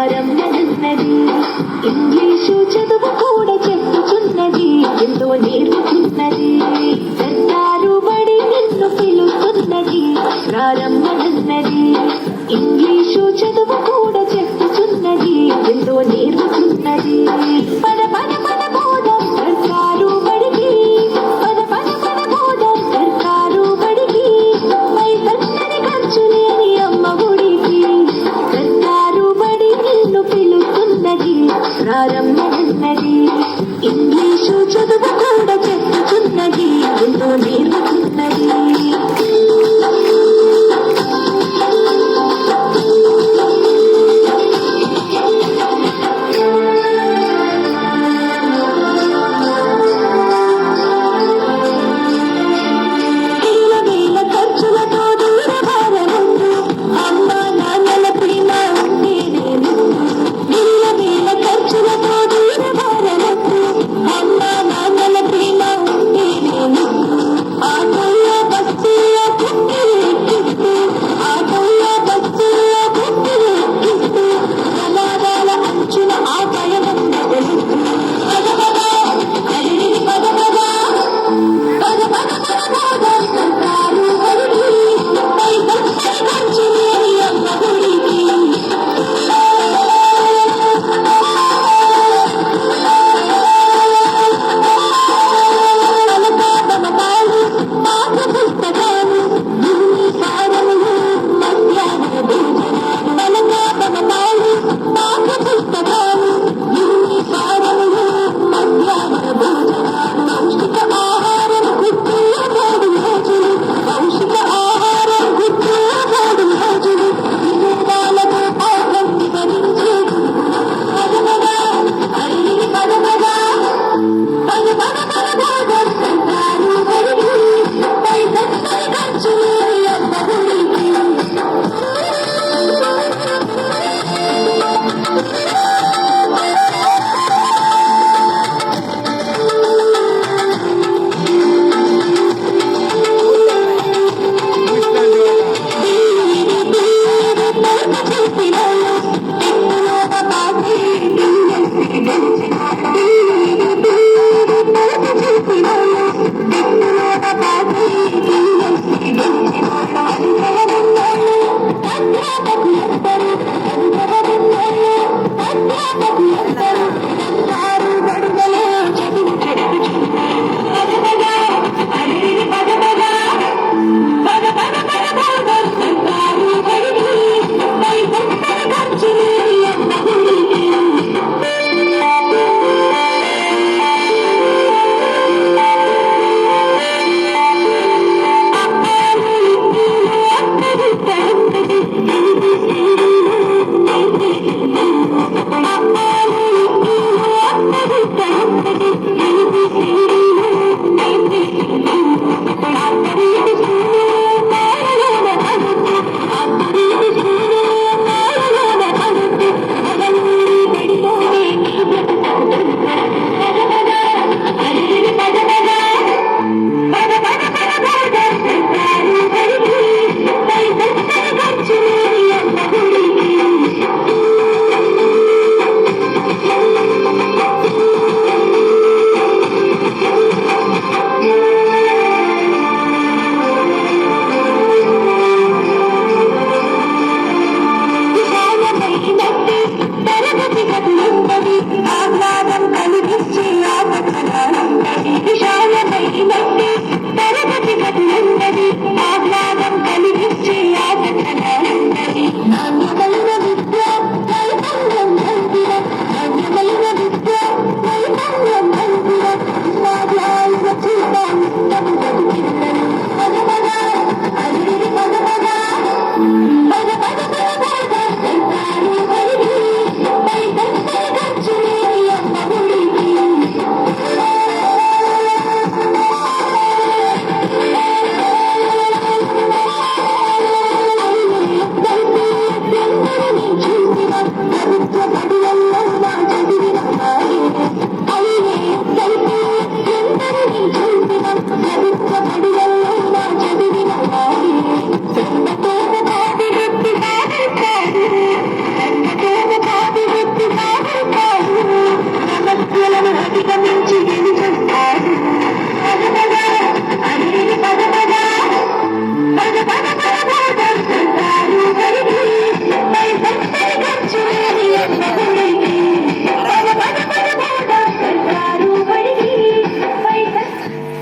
రారమ్మనన్నది English చదువు కూడా చెప్పుచున్నది ఎంతో నేర్పుతున్నది melody.